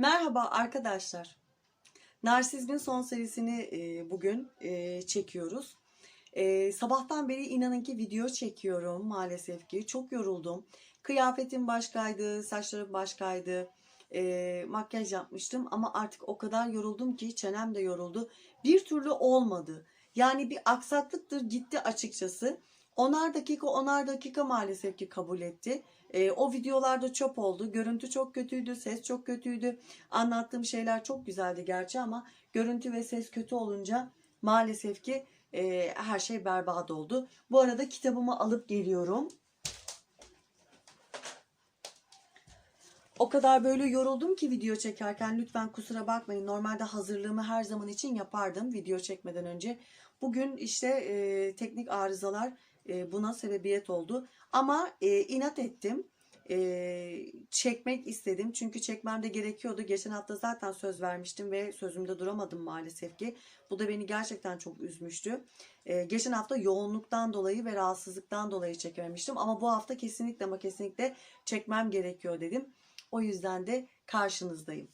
Merhaba arkadaşlar. Narsizmin son serisini e, bugün e, çekiyoruz. E, sabahtan beri inanın ki video çekiyorum maalesef ki. Çok yoruldum. Kıyafetim başkaydı, saçlarım başkaydı. Makyaj yapmıştım ama artık o kadar yoruldum ki çenem de yoruldu. Bir türlü olmadı. Yani bir aksaklıktır gitti açıkçası. Onar dakika onar dakika maalesef ki kabul etti. E, o videolarda çöp oldu. Görüntü çok kötüydü, ses çok kötüydü. Anlattığım şeyler çok güzeldi gerçi ama görüntü ve ses kötü olunca maalesef ki e, her şey berbat oldu. Bu arada kitabımı alıp geliyorum. O kadar böyle yoruldum ki video çekerken lütfen kusura bakmayın. Normalde hazırlığımı her zaman için yapardım video çekmeden önce. Bugün işte e, teknik arızalar e, buna sebebiyet oldu. Ama e, inat ettim. E, çekmek istedim. Çünkü çekmem de gerekiyordu. Geçen hafta zaten söz vermiştim ve sözümde duramadım maalesef ki. Bu da beni gerçekten çok üzmüştü. E, geçen hafta yoğunluktan dolayı ve rahatsızlıktan dolayı çekememiştim. Ama bu hafta kesinlikle ama kesinlikle çekmem gerekiyor dedim. O yüzden de karşınızdayım.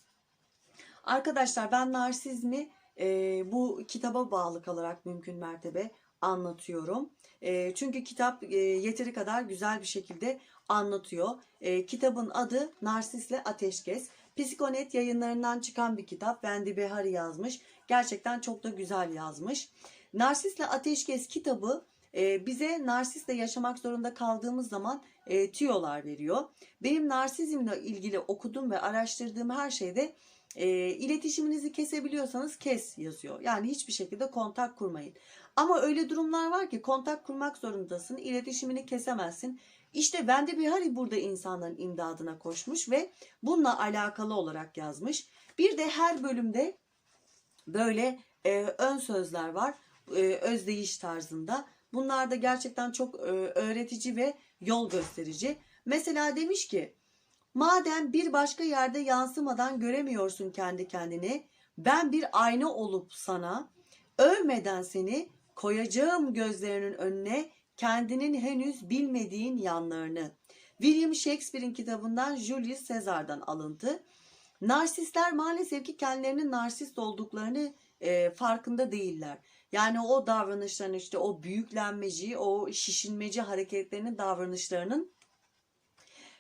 Arkadaşlar ben narsizmi e, bu kitaba bağlı kalarak mümkün mertebe anlatıyorum. E, çünkü kitap e, yeteri kadar güzel bir şekilde anlatıyor. E, kitabın adı Narsisle Ateşkes. Psikonet yayınlarından çıkan bir kitap. Vendi Behari yazmış. Gerçekten çok da güzel yazmış. Narsisle Ateşkes kitabı e, bize narsistle yaşamak zorunda kaldığımız zaman e, tüyolar veriyor. Benim narsizmle ilgili okuduğum ve araştırdığım her şeyde e, iletişiminizi kesebiliyorsanız kes yazıyor. Yani hiçbir şekilde kontak kurmayın. Ama öyle durumlar var ki kontak kurmak zorundasın, iletişimini kesemezsin. İşte Vendi Bihari burada insanların imdadına koşmuş ve bununla alakalı olarak yazmış. Bir de her bölümde böyle e, ön sözler var, e, özdeyiş tarzında. Bunlar da gerçekten çok e, öğretici ve yol gösterici. Mesela demiş ki, madem bir başka yerde yansımadan göremiyorsun kendi kendini, ben bir ayna olup sana, övmeden seni koyacağım gözlerinin önüne kendinin henüz bilmediğin yanlarını. William Shakespeare'in kitabından Julius Caesar'dan alıntı. Narsistler maalesef ki kendilerinin narsist olduklarını e, farkında değiller. Yani o davranışların işte o büyüklenmeci, o şişinmeci hareketlerinin davranışlarının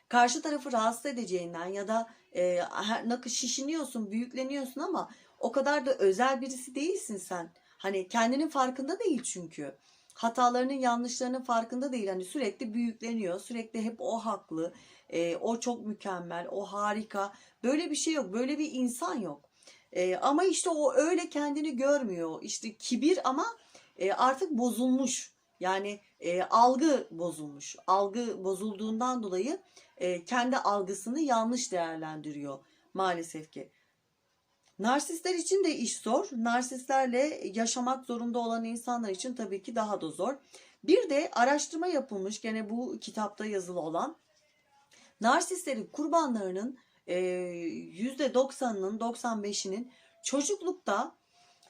karşı tarafı rahatsız edeceğinden ya da e, şişiniyorsun, büyükleniyorsun ama o kadar da özel birisi değilsin sen. Hani kendinin farkında değil çünkü. Hatalarının, yanlışlarının farkında değil. Hani sürekli büyükleniyor, sürekli hep o haklı, e, o çok mükemmel, o harika. Böyle bir şey yok, böyle bir insan yok. E, ama işte o öyle kendini görmüyor. İşte kibir ama e, artık bozulmuş. Yani e, algı bozulmuş. Algı bozulduğundan dolayı e, kendi algısını yanlış değerlendiriyor maalesef ki. Narsistler için de iş zor. Narsistlerle yaşamak zorunda olan insanlar için tabii ki daha da zor. Bir de araştırma yapılmış gene bu kitapta yazılı olan. Narsistlerin kurbanlarının %90'ının 95'inin çocuklukta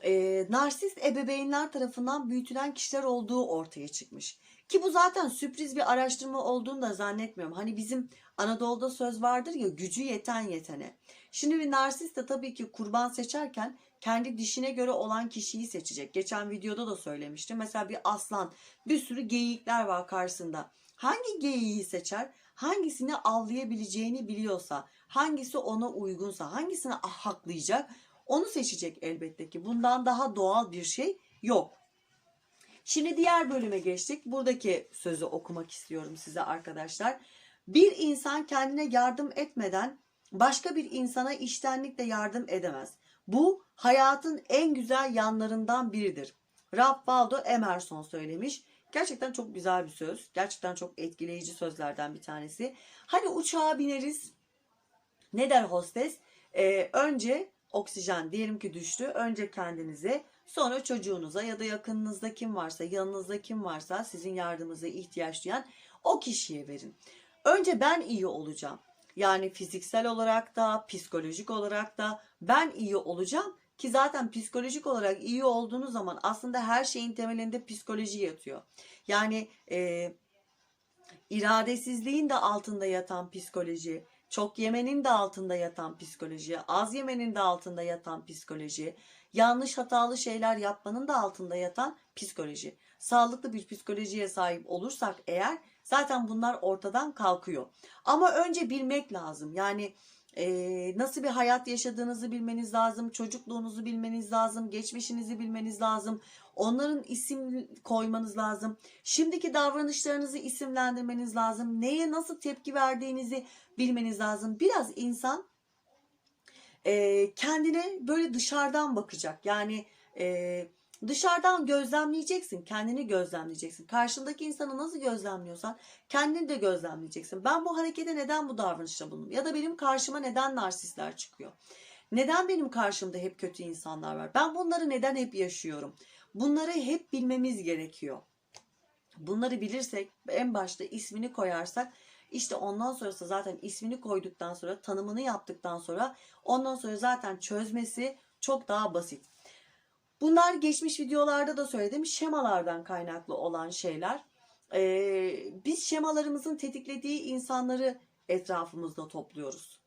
e, narsist ebeveynler tarafından büyütülen kişiler olduğu ortaya çıkmış. Ki bu zaten sürpriz bir araştırma olduğunu da zannetmiyorum. Hani bizim Anadolu'da söz vardır ya gücü yeten yetene. Şimdi bir narsist de tabii ki kurban seçerken kendi dişine göre olan kişiyi seçecek. Geçen videoda da söylemiştim. Mesela bir aslan bir sürü geyikler var karşısında. Hangi geyiği seçer? Hangisini avlayabileceğini biliyorsa, hangisi ona uygunsa, hangisini haklayacak onu seçecek elbette ki. Bundan daha doğal bir şey yok. Şimdi diğer bölüme geçtik. Buradaki sözü okumak istiyorum size arkadaşlar. Bir insan kendine yardım etmeden başka bir insana iştenlikle yardım edemez. Bu hayatın en güzel yanlarından biridir. Ralph Waldo Emerson söylemiş. Gerçekten çok güzel bir söz. Gerçekten çok etkileyici sözlerden bir tanesi. Hani uçağa bineriz. Ne der hostes? Ee, önce oksijen diyelim ki düştü. Önce kendinize sonra çocuğunuza ya da yakınınızda kim varsa yanınızda kim varsa sizin yardımınıza ihtiyaç duyan o kişiye verin. Önce ben iyi olacağım. Yani fiziksel olarak da psikolojik olarak da ben iyi olacağım ki zaten psikolojik olarak iyi olduğunuz zaman aslında her şeyin temelinde psikoloji yatıyor. Yani e, iradesizliğin de altında yatan psikoloji, çok yemenin de altında yatan psikoloji, az yemenin de altında yatan psikoloji, yanlış hatalı şeyler yapmanın da altında yatan psikoloji. Sağlıklı bir psikolojiye sahip olursak eğer zaten bunlar ortadan kalkıyor. Ama önce bilmek lazım. Yani e, nasıl bir hayat yaşadığınızı bilmeniz lazım, çocukluğunuzu bilmeniz lazım, geçmişinizi bilmeniz lazım. Onların isim koymanız lazım. Şimdiki davranışlarınızı isimlendirmeniz lazım. Neye nasıl tepki verdiğinizi bilmeniz lazım. Biraz insan e, kendine böyle dışarıdan bakacak. Yani e, dışarıdan gözlemleyeceksin. Kendini gözlemleyeceksin. Karşındaki insanı nasıl gözlemliyorsan kendini de gözlemleyeceksin. Ben bu harekete neden bu davranışta bulundum? Ya da benim karşıma neden narsistler çıkıyor? Neden benim karşımda hep kötü insanlar var? Ben bunları neden hep yaşıyorum? Bunları hep bilmemiz gerekiyor. Bunları bilirsek en başta ismini koyarsak işte ondan sonrası zaten ismini koyduktan sonra tanımını yaptıktan sonra ondan sonra zaten çözmesi çok daha basit. Bunlar geçmiş videolarda da söyledim şemalardan kaynaklı olan şeyler. Ee, biz şemalarımızın tetiklediği insanları etrafımızda topluyoruz.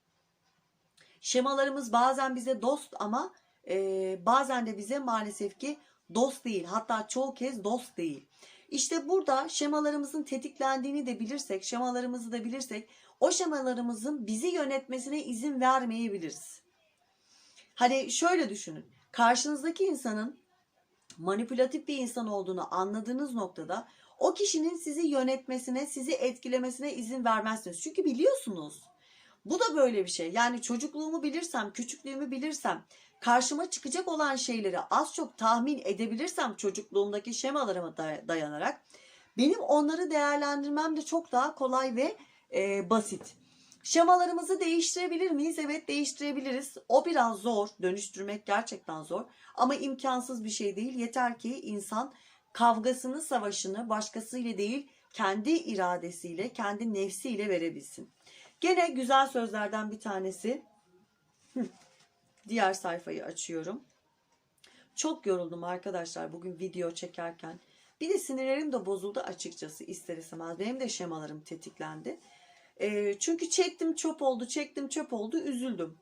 Şemalarımız bazen bize dost ama e, bazen de bize maalesef ki dost değil. Hatta çoğu kez dost değil. İşte burada şemalarımızın tetiklendiğini de bilirsek, şemalarımızı da bilirsek o şemalarımızın bizi yönetmesine izin vermeyebiliriz. Hani şöyle düşünün. Karşınızdaki insanın manipülatif bir insan olduğunu anladığınız noktada o kişinin sizi yönetmesine, sizi etkilemesine izin vermezsiniz. Çünkü biliyorsunuz. Bu da böyle bir şey. Yani çocukluğumu bilirsem, küçüklüğümü bilirsem, karşıma çıkacak olan şeyleri az çok tahmin edebilirsem çocukluğumdaki şemalarıma dayanarak benim onları değerlendirmem de çok daha kolay ve e, basit. Şemalarımızı değiştirebilir miyiz? Evet değiştirebiliriz. O biraz zor. Dönüştürmek gerçekten zor. Ama imkansız bir şey değil. Yeter ki insan kavgasını, savaşını başkasıyla değil kendi iradesiyle, kendi nefsiyle verebilsin. Gene güzel sözlerden bir tanesi. Diğer sayfayı açıyorum. Çok yoruldum arkadaşlar bugün video çekerken. Bir de sinirlerim de bozuldu açıkçası ister istemez. Benim de şemalarım tetiklendi. E, çünkü çektim çöp oldu, çektim çöp oldu, üzüldüm.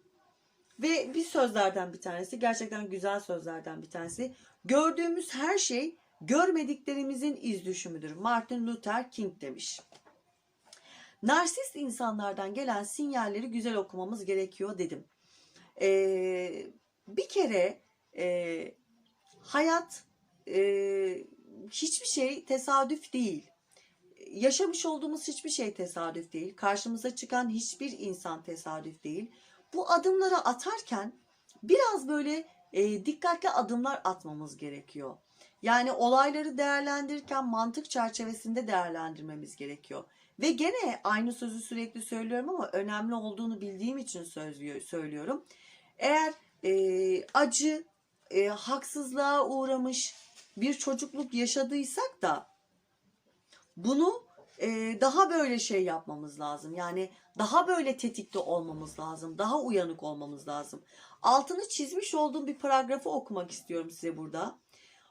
Ve bir sözlerden bir tanesi, gerçekten güzel sözlerden bir tanesi. Gördüğümüz her şey görmediklerimizin iz düşümüdür. Martin Luther King demiş. Narsist insanlardan gelen sinyalleri güzel okumamız gerekiyor dedim. Ee, bir kere e, hayat e, hiçbir şey tesadüf değil. Yaşamış olduğumuz hiçbir şey tesadüf değil. Karşımıza çıkan hiçbir insan tesadüf değil. Bu adımları atarken biraz böyle e, dikkatli adımlar atmamız gerekiyor. Yani olayları değerlendirirken mantık çerçevesinde değerlendirmemiz gerekiyor. Ve gene aynı sözü sürekli söylüyorum ama önemli olduğunu bildiğim için söylüyorum. Eğer e, acı, e, haksızlığa uğramış bir çocukluk yaşadıysak da bunu e, daha böyle şey yapmamız lazım. Yani daha böyle tetikte olmamız lazım. Daha uyanık olmamız lazım. Altını çizmiş olduğum bir paragrafı okumak istiyorum size burada.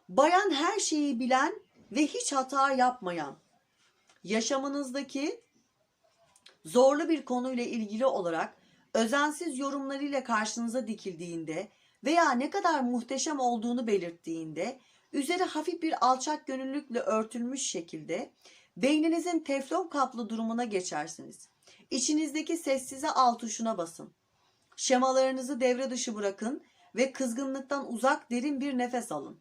Bayan her şeyi bilen ve hiç hata yapmayan, yaşamınızdaki zorlu bir konuyla ilgili olarak özensiz yorumlarıyla karşınıza dikildiğinde veya ne kadar muhteşem olduğunu belirttiğinde üzeri hafif bir alçak gönüllülükle örtülmüş şekilde beyninizin teflon kaplı durumuna geçersiniz. İçinizdeki sessize alt tuşuna basın. Şemalarınızı devre dışı bırakın ve kızgınlıktan uzak derin bir nefes alın.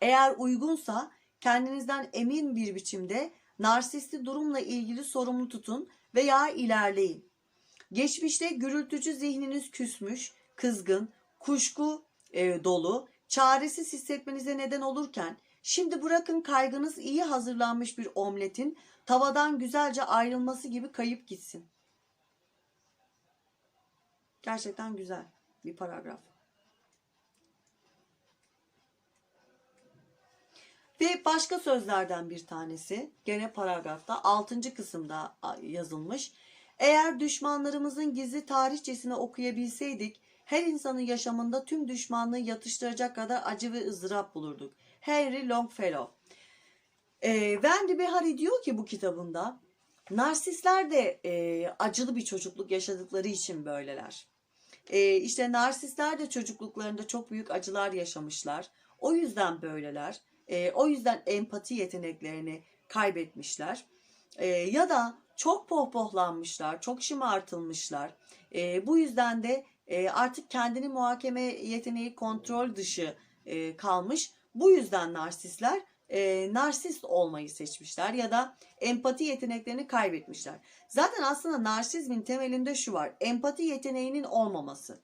Eğer uygunsa kendinizden emin bir biçimde narsisti durumla ilgili sorumlu tutun veya ilerleyin. Geçmişte gürültücü zihniniz küsmüş, kızgın, kuşku e, dolu, çaresiz hissetmenize neden olurken şimdi bırakın kaygınız iyi hazırlanmış bir omletin tavadan güzelce ayrılması gibi kayıp gitsin. Gerçekten güzel bir paragraf. Ve başka sözlerden bir tanesi gene paragrafta 6. kısımda yazılmış. Eğer düşmanlarımızın gizli tarihçesini okuyabilseydik her insanın yaşamında tüm düşmanlığı yatıştıracak kadar acı ve ızdırap bulurduk. Henry Longfellow. E, Wendy Behari diyor ki bu kitabında Narsistler de e, acılı bir çocukluk yaşadıkları için böyleler. E, işte narsistler de çocukluklarında çok büyük acılar yaşamışlar. O yüzden böyleler. E, o yüzden empati yeteneklerini kaybetmişler. E, ya da çok pohpohlanmışlar, çok şımartılmışlar. E, bu yüzden de e, artık kendini muhakeme yeteneği kontrol dışı e, kalmış. Bu yüzden narsistler e, narsist olmayı seçmişler ya da empati yeteneklerini kaybetmişler. Zaten aslında narsizmin temelinde şu var. Empati yeteneğinin olmaması.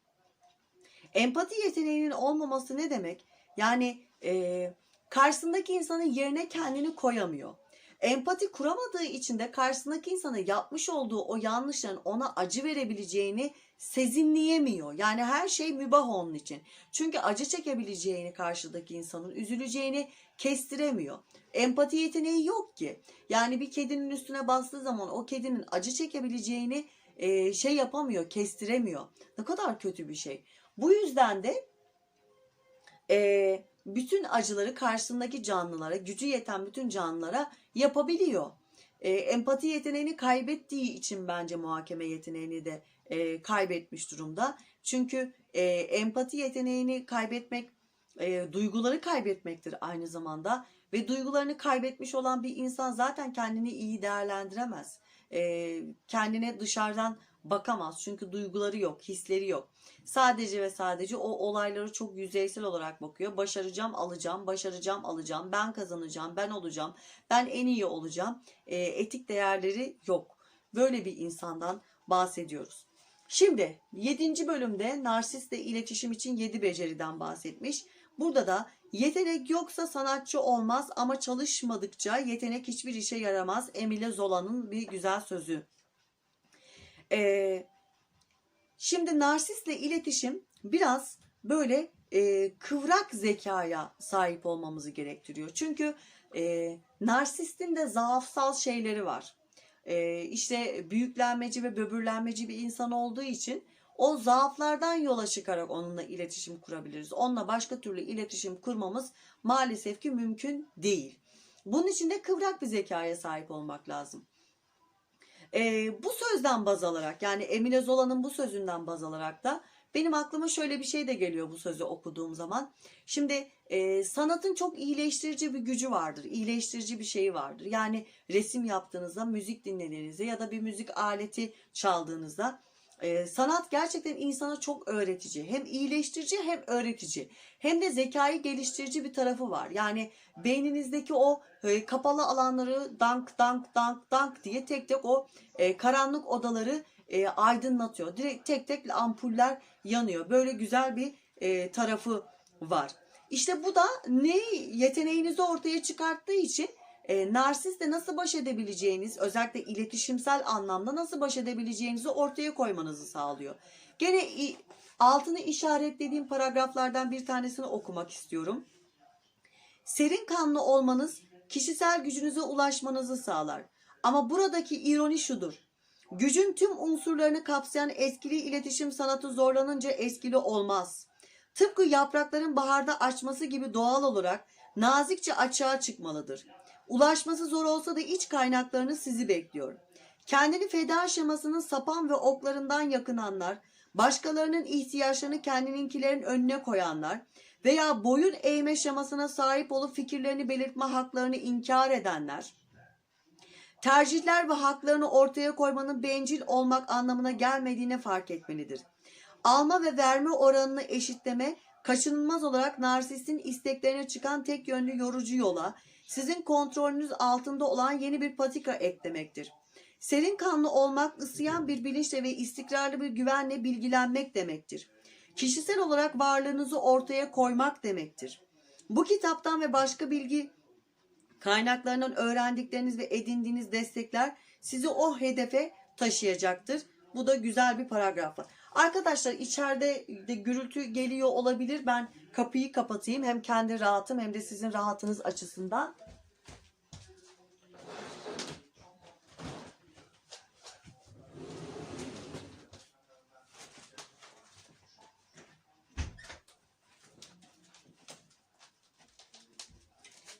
Empati yeteneğinin olmaması ne demek? Yani e, karşısındaki insanın yerine kendini koyamıyor. Empati kuramadığı için de karşısındaki insana yapmış olduğu o yanlışların ona acı verebileceğini sezinleyemiyor. Yani her şey mübah onun için. Çünkü acı çekebileceğini karşıdaki insanın üzüleceğini kestiremiyor. Empati yeteneği yok ki. Yani bir kedinin üstüne bastığı zaman o kedinin acı çekebileceğini e, şey yapamıyor, kestiremiyor. Ne kadar kötü bir şey. Bu yüzden de e, bütün acıları karşısındaki canlılara, gücü yeten bütün canlılara yapabiliyor. E, empati yeteneğini kaybettiği için bence muhakeme yeteneğini de e, kaybetmiş durumda. Çünkü e, empati yeteneğini kaybetmek, e, duyguları kaybetmektir aynı zamanda. Ve duygularını kaybetmiş olan bir insan zaten kendini iyi değerlendiremez. E, kendine dışarıdan bakamaz çünkü duyguları yok, hisleri yok. Sadece ve sadece o olayları çok yüzeysel olarak bakıyor. Başaracağım, alacağım, başaracağım, alacağım, ben kazanacağım, ben olacağım, ben en iyi olacağım. E, etik değerleri yok. Böyle bir insandan bahsediyoruz. Şimdi 7. bölümde narsistle iletişim için 7 beceriden bahsetmiş. Burada da yetenek yoksa sanatçı olmaz ama çalışmadıkça yetenek hiçbir işe yaramaz. Emile Zola'nın bir güzel sözü. Ee, şimdi narsistle iletişim biraz böyle e, kıvrak zekaya sahip olmamızı gerektiriyor. Çünkü e, narsistin de zaafsal şeyleri var. E, işte büyüklenmeci ve böbürlenmeci bir insan olduğu için o zaaflardan yola çıkarak onunla iletişim kurabiliriz. Onunla başka türlü iletişim kurmamız maalesef ki mümkün değil. Bunun için de kıvrak bir zekaya sahip olmak lazım. E, bu sözden baz alarak yani Emile Zola'nın bu sözünden baz alarak da benim aklıma şöyle bir şey de geliyor bu sözü okuduğum zaman. Şimdi e, sanatın çok iyileştirici bir gücü vardır. iyileştirici bir şeyi vardır. Yani resim yaptığınızda, müzik dinlediğinizde ya da bir müzik aleti çaldığınızda e, sanat gerçekten insana çok öğretici. Hem iyileştirici hem öğretici. Hem de zekayı geliştirici bir tarafı var. Yani beyninizdeki o e, kapalı alanları dank dank dank dank diye tek tek o e, karanlık odaları e, aydınlatıyor. Direkt tek tek ampuller yanıyor. Böyle güzel bir e, tarafı var. İşte bu da ne yeteneğinizi ortaya çıkarttığı için e, narsistle nasıl baş edebileceğiniz, özellikle iletişimsel anlamda nasıl baş edebileceğinizi ortaya koymanızı sağlıyor. Gene altını işaretlediğim paragraflardan bir tanesini okumak istiyorum. Serin kanlı olmanız kişisel gücünüze ulaşmanızı sağlar. Ama buradaki ironi şudur. Gücün tüm unsurlarını kapsayan etkili iletişim sanatı zorlanınca etkili olmaz. Tıpkı yaprakların baharda açması gibi doğal olarak nazikçe açığa çıkmalıdır. Ulaşması zor olsa da iç kaynaklarını sizi bekliyor. Kendini feda şemasının sapan ve oklarından yakınanlar, başkalarının ihtiyaçlarını kendininkilerin önüne koyanlar veya boyun eğme şemasına sahip olup fikirlerini belirtme haklarını inkar edenler, tercihler ve haklarını ortaya koymanın bencil olmak anlamına gelmediğini fark etmelidir. Alma ve verme oranını eşitleme kaçınılmaz olarak narsistin isteklerine çıkan tek yönlü yorucu yola, sizin kontrolünüz altında olan yeni bir patika eklemektir. Serin kanlı olmak ısıyan bir bilinçle ve istikrarlı bir güvenle bilgilenmek demektir. Kişisel olarak varlığınızı ortaya koymak demektir. Bu kitaptan ve başka bilgi kaynaklarından öğrendikleriniz ve edindiğiniz destekler sizi o hedefe taşıyacaktır. Bu da güzel bir paragraf. Arkadaşlar içeride de gürültü geliyor olabilir. Ben kapıyı kapatayım. Hem kendi rahatım hem de sizin rahatınız açısından.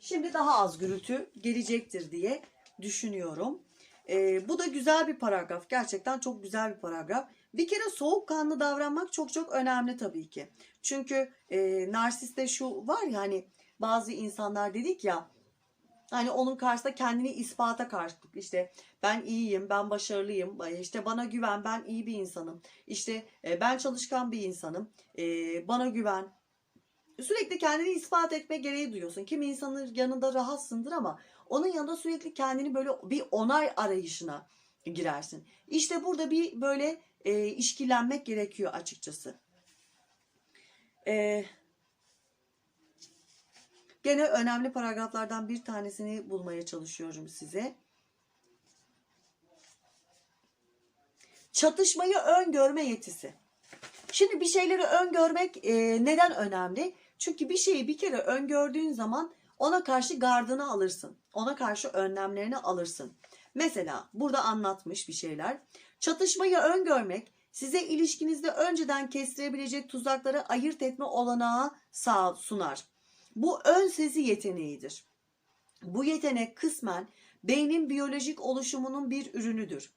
Şimdi daha az gürültü gelecektir diye düşünüyorum. Ee, bu da güzel bir paragraf. Gerçekten çok güzel bir paragraf. Bir kere soğukkanlı davranmak çok çok önemli tabii ki. Çünkü e, narsiste şu var ya hani bazı insanlar dedik ya hani onun karşısında kendini ispata karşılık işte ben iyiyim, ben başarılıyım, işte bana güven, ben iyi bir insanım, işte e, ben çalışkan bir insanım, e, bana güven. Sürekli kendini ispat etme gereği duyuyorsun. Kimi insanın yanında rahatsındır ama onun yanında sürekli kendini böyle bir onay arayışına girersin. İşte burada bir böyle e, işkilenmek gerekiyor açıkçası. E, gene önemli paragraflardan bir tanesini bulmaya çalışıyorum size. Çatışmayı öngörme yetisi. Şimdi bir şeyleri öngörmek e, neden önemli? Çünkü bir şeyi bir kere öngördüğün zaman ona karşı gardını alırsın. Ona karşı önlemlerini alırsın. Mesela burada anlatmış bir şeyler. Çatışmayı öngörmek size ilişkinizde önceden kestirebilecek tuzakları ayırt etme olanağı sağ sunar. Bu ön sezi yeteneğidir. Bu yetenek kısmen beynin biyolojik oluşumunun bir ürünüdür.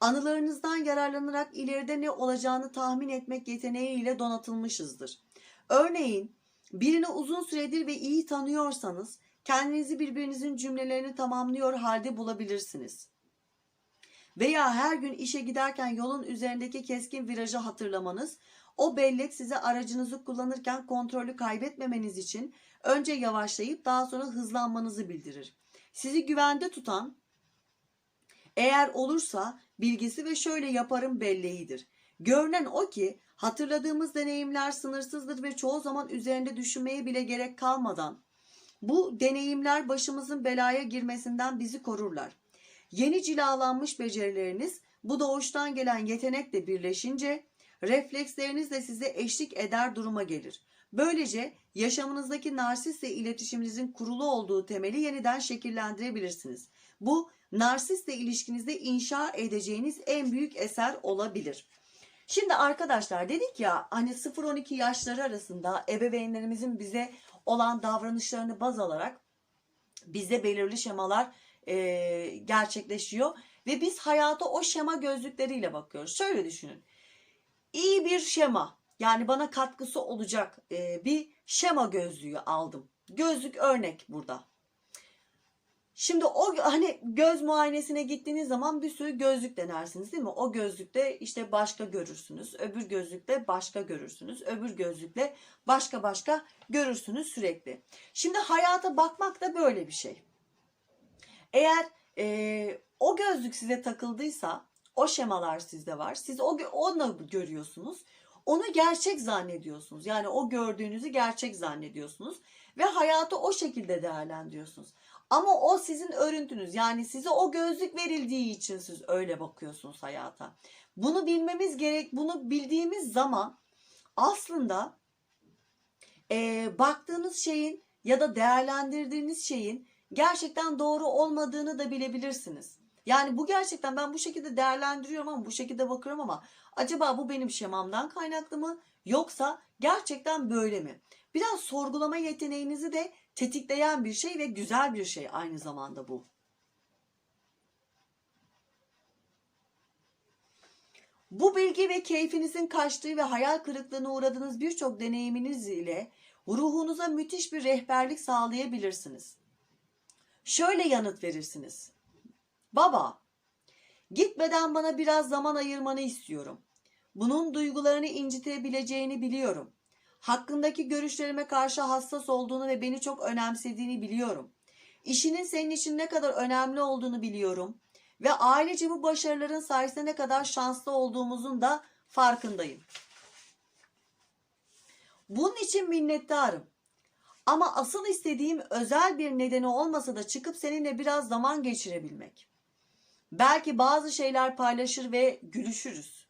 Anılarınızdan yararlanarak ileride ne olacağını tahmin etmek yeteneğiyle donatılmışızdır. Örneğin birini uzun süredir ve iyi tanıyorsanız kendinizi birbirinizin cümlelerini tamamlıyor halde bulabilirsiniz. Veya her gün işe giderken yolun üzerindeki keskin virajı hatırlamanız, o bellek size aracınızı kullanırken kontrolü kaybetmemeniz için önce yavaşlayıp daha sonra hızlanmanızı bildirir. Sizi güvende tutan, eğer olursa bilgisi ve şöyle yaparım belleğidir. Görünen o ki hatırladığımız deneyimler sınırsızdır ve çoğu zaman üzerinde düşünmeye bile gerek kalmadan bu deneyimler başımızın belaya girmesinden bizi korurlar. Yeni cilalanmış becerileriniz bu doğuştan gelen yetenekle birleşince refleksleriniz de size eşlik eder duruma gelir. Böylece yaşamınızdaki narsistle iletişiminizin kurulu olduğu temeli yeniden şekillendirebilirsiniz. Bu narsistle ilişkinizde inşa edeceğiniz en büyük eser olabilir. Şimdi arkadaşlar dedik ya hani 0-12 yaşları arasında ebeveynlerimizin bize olan davranışlarını baz alarak bizde belirli şemalar e, gerçekleşiyor ve biz hayata o şema gözlükleriyle bakıyoruz. Şöyle düşünün. İyi bir şema yani bana katkısı olacak e, bir şema gözlüğü aldım. Gözlük örnek burada. Şimdi o hani göz muayenesine gittiğiniz zaman bir sürü gözlük denersiniz değil mi? O gözlükte işte başka görürsünüz. Öbür gözlükte başka görürsünüz. Öbür gözlükle başka başka görürsünüz sürekli. Şimdi hayata bakmak da böyle bir şey. Eğer e, o gözlük size takıldıysa o şemalar sizde var. Siz o onu görüyorsunuz. Onu gerçek zannediyorsunuz. Yani o gördüğünüzü gerçek zannediyorsunuz ve hayatı o şekilde değerlendiriyorsunuz. Ama o sizin örüntünüz. Yani size o gözlük verildiği için siz öyle bakıyorsunuz hayata. Bunu bilmemiz gerek. Bunu bildiğimiz zaman aslında e, baktığınız şeyin ya da değerlendirdiğiniz şeyin gerçekten doğru olmadığını da bilebilirsiniz. Yani bu gerçekten ben bu şekilde değerlendiriyorum ama bu şekilde bakıyorum ama acaba bu benim şemamdan kaynaklı mı yoksa gerçekten böyle mi? Biraz sorgulama yeteneğinizi de tetikleyen bir şey ve güzel bir şey aynı zamanda bu. Bu bilgi ve keyfinizin kaçtığı ve hayal kırıklığına uğradığınız birçok deneyiminiz ile ruhunuza müthiş bir rehberlik sağlayabilirsiniz. Şöyle yanıt verirsiniz. Baba, gitmeden bana biraz zaman ayırmanı istiyorum. Bunun duygularını incitebileceğini biliyorum. Hakkındaki görüşlerime karşı hassas olduğunu ve beni çok önemsediğini biliyorum. İşinin senin için ne kadar önemli olduğunu biliyorum ve ailece bu başarıların sayesinde ne kadar şanslı olduğumuzun da farkındayım. Bunun için minnettarım. Ama asıl istediğim özel bir nedeni olmasa da çıkıp seninle biraz zaman geçirebilmek. Belki bazı şeyler paylaşır ve gülüşürüz.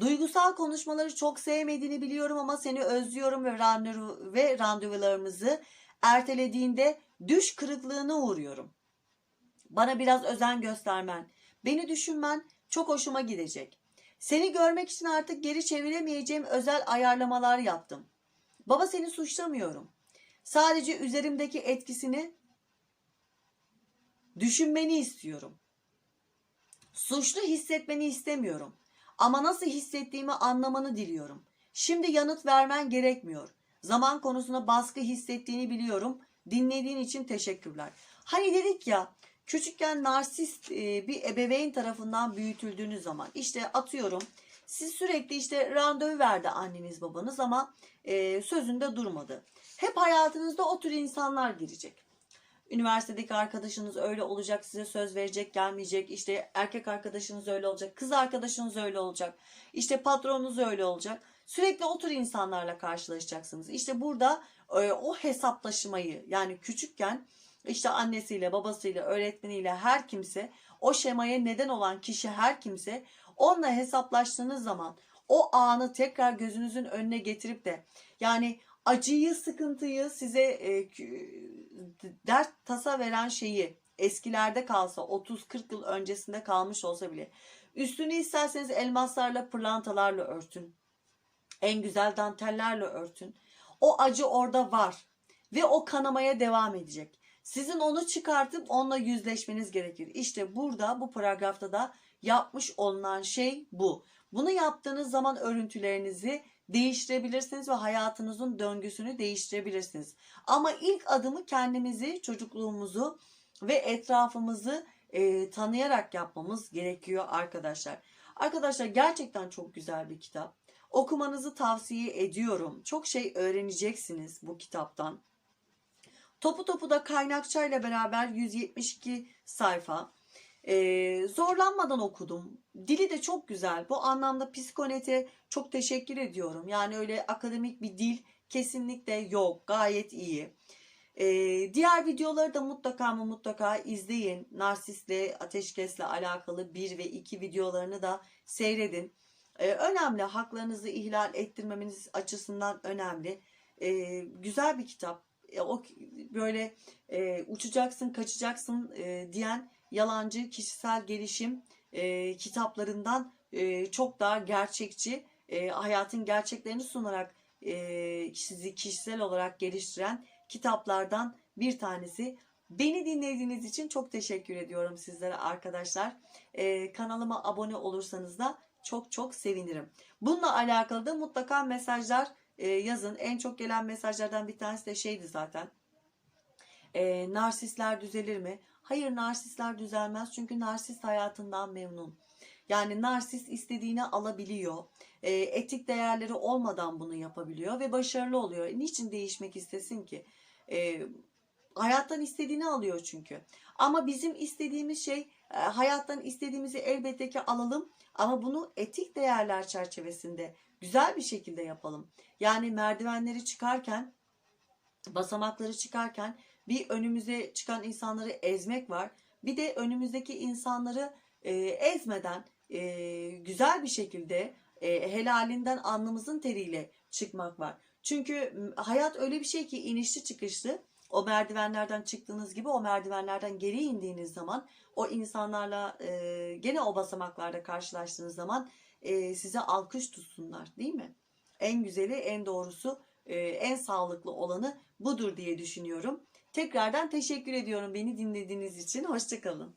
Duygusal konuşmaları çok sevmediğini biliyorum ama seni özlüyorum ve randevu ve randevularımızı ertelediğinde düş kırıklığına uğruyorum. Bana biraz özen göstermen, beni düşünmen çok hoşuma gidecek. Seni görmek için artık geri çeviremeyeceğim özel ayarlamalar yaptım. Baba seni suçlamıyorum. Sadece üzerimdeki etkisini düşünmeni istiyorum. Suçlu hissetmeni istemiyorum. Ama nasıl hissettiğimi anlamanı diliyorum. Şimdi yanıt vermen gerekmiyor. Zaman konusunda baskı hissettiğini biliyorum. Dinlediğin için teşekkürler. Hani dedik ya küçükken narsist e, bir ebeveyn tarafından büyütüldüğünüz zaman işte atıyorum siz sürekli işte randevu verdi anneniz babanız ama e, sözünde durmadı. Hep hayatınızda o tür insanlar girecek. Üniversitedeki arkadaşınız öyle olacak, size söz verecek, gelmeyecek. İşte erkek arkadaşınız öyle olacak, kız arkadaşınız öyle olacak. İşte patronunuz öyle olacak. Sürekli o tür insanlarla karşılaşacaksınız. İşte burada e, o hesaplaşmayı yani küçükken işte annesiyle, babasıyla, öğretmeniyle her kimse o şemaya neden olan kişi her kimse onunla hesaplaştığınız zaman o anı tekrar gözünüzün önüne getirip de yani acıyı, sıkıntıyı size e, dert tasa veren şeyi eskilerde kalsa 30-40 yıl öncesinde kalmış olsa bile üstünü isterseniz elmaslarla pırlantalarla örtün. En güzel dantellerle örtün. O acı orada var ve o kanamaya devam edecek. Sizin onu çıkartıp onunla yüzleşmeniz gerekir. İşte burada bu paragrafta da yapmış olunan şey bu. Bunu yaptığınız zaman örüntülerinizi değiştirebilirsiniz ve hayatınızın döngüsünü değiştirebilirsiniz. Ama ilk adımı kendimizi, çocukluğumuzu ve etrafımızı e, tanıyarak yapmamız gerekiyor arkadaşlar. Arkadaşlar gerçekten çok güzel bir kitap. Okumanızı tavsiye ediyorum. Çok şey öğreneceksiniz bu kitaptan. Topu topu da kaynakçayla beraber 172 sayfa. Ee, zorlanmadan okudum. Dili de çok güzel. Bu anlamda Psikonet'e çok teşekkür ediyorum. Yani öyle akademik bir dil kesinlikle yok. Gayet iyi. Ee, diğer videoları da mutlaka ama mutlaka izleyin. Narsistle, ateşkesle alakalı 1 ve 2 videolarını da seyredin. Ee, önemli. Haklarınızı ihlal ettirmemeniz açısından önemli. Ee, güzel bir kitap. E, o böyle e, uçacaksın, kaçacaksın e, diyen yalancı kişisel gelişim e, kitaplarından e, çok daha gerçekçi, e, hayatın gerçeklerini sunarak e, sizi kişisel olarak geliştiren kitaplardan bir tanesi. Beni dinlediğiniz için çok teşekkür ediyorum sizlere arkadaşlar. E, kanalıma abone olursanız da çok çok sevinirim. Bununla alakalı da mutlaka mesajlar e, yazın. En çok gelen mesajlardan bir tanesi de şeydi zaten. E, narsistler düzelir mi? Hayır narsistler düzelmez çünkü narsist hayatından memnun. Yani narsist istediğini alabiliyor. E, etik değerleri olmadan bunu yapabiliyor ve başarılı oluyor. Niçin değişmek istesin ki? E, hayattan istediğini alıyor çünkü. Ama bizim istediğimiz şey e, hayattan istediğimizi elbette ki alalım ama bunu etik değerler çerçevesinde güzel bir şekilde yapalım. Yani merdivenleri çıkarken basamakları çıkarken bir önümüze çıkan insanları ezmek var. Bir de önümüzdeki insanları e, ezmeden e, güzel bir şekilde e, helalinden alnımızın teriyle çıkmak var. Çünkü hayat öyle bir şey ki inişli çıkışlı. O merdivenlerden çıktığınız gibi o merdivenlerden geri indiğiniz zaman o insanlarla e, gene o basamaklarda karşılaştığınız zaman e, size alkış tutsunlar değil mi? En güzeli, en doğrusu, e, en sağlıklı olanı budur diye düşünüyorum. Tekrardan teşekkür ediyorum beni dinlediğiniz için. Hoşçakalın.